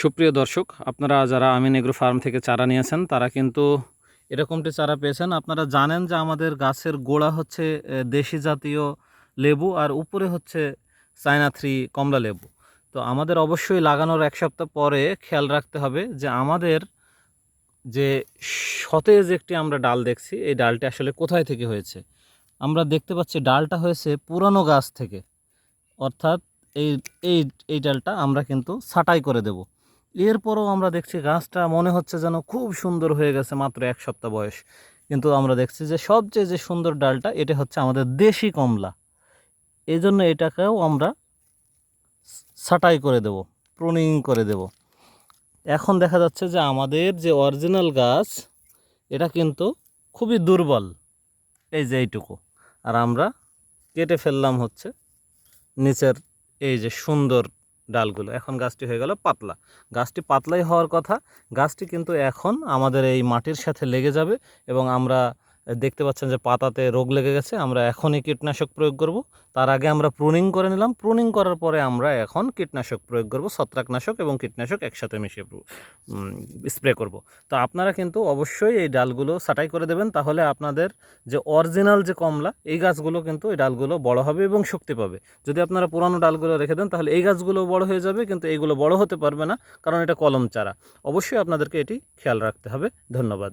সুপ্রিয় দর্শক, আপনারা যারা আমিন এগ্রো ফার্ম থেকে চারা নিয়েছেন তারা কিন্তু এরকমটি চারা পেয়েছেন। আপনারা জানেন যে আমাদের গাছের গোড়া হচ্ছে দেশি জাতীয় লেবু আর উপরে হচ্ছে চায়না থ্রি কমলা লেবু। তো আমাদের অবশ্যই লাগানোর এক সপ্তাহ পরে খেয়াল রাখতে হবে যে আমাদের যে সতেজ একটি আমরা ডাল দেখছি, এই ডালটি আসলে কোথায় থেকে হয়েছে? আমরা দেখতে পাচ্ছি ডালটা হয়েছে পুরানো গাছ থেকে। অর্থাৎ এই এই এই ডালটা আমরা কিন্তু ছাঁটাই করে দেব। এরপরও আমরা দেখছি গাছটা মনে হচ্ছে যেন খুব সুন্দর হয়ে গেছে মাত্র এক সপ্তাহ বয়স। কিন্তু আমরা দেখছি যে সবচেয়ে যে সুন্দর ডালটা, এটা হচ্ছে আমাদের দেশি কমলা। এই জন্য এটাকেও আমরা ছাঁটাই করে দেব, প্রুনিং করে দেব। এখন দেখা যাচ্ছে যে আমাদের যে অরিজিনাল গাছ, এটা কিন্তু খুবই দুর্বল। এই যে এইটুকু। আর আমরা কেটে ফেললাম হচ্ছে নিচের এই যে সুন্দর ডালগুলো। এখন গাছটি হয়ে গেল পাতলা। গাছটি পাতলাই হওয়ার কথা, গাছটি কিন্তু এখন আমাদের এই মাটির সাথে লেগে যাবে এবং আমরা দেখতে পাচ্ছেন যে পাতাতে রোগ লেগে গেছে, আমরা এখনই কীটনাশক প্রয়োগ করব। তার আগে আমরা প্রুনিং করে নিলাম। প্রুনিং করার পরে আমরা এখন কীটনাশক প্রয়োগ করব, ছত্রাকনাশক এবং কীটনাশক একসাথে মিশিয়ে স্প্রে করব। তো আপনারা কিন্তু অবশ্যই এই ডালগুলো ছাঁটাই করে দেবেন, তাহলে আপনাদের যে অরিজিনাল যে কমলা, এই গাছগুলো কিন্তু এই ডালগুলো বড় হবে এবং শক্তি পাবে। যদি আপনারা পুরানো ডালগুলো রেখে দেন, তাহলে এই গাছগুলো বড় হয়ে যাবে, কিন্তু এইগুলো বড় হতে পারবে না, কারণ এটা কলম চারা। অবশ্যই আপনাদেরকে এটি খেয়াল রাখতে হবে। ধন্যবাদ।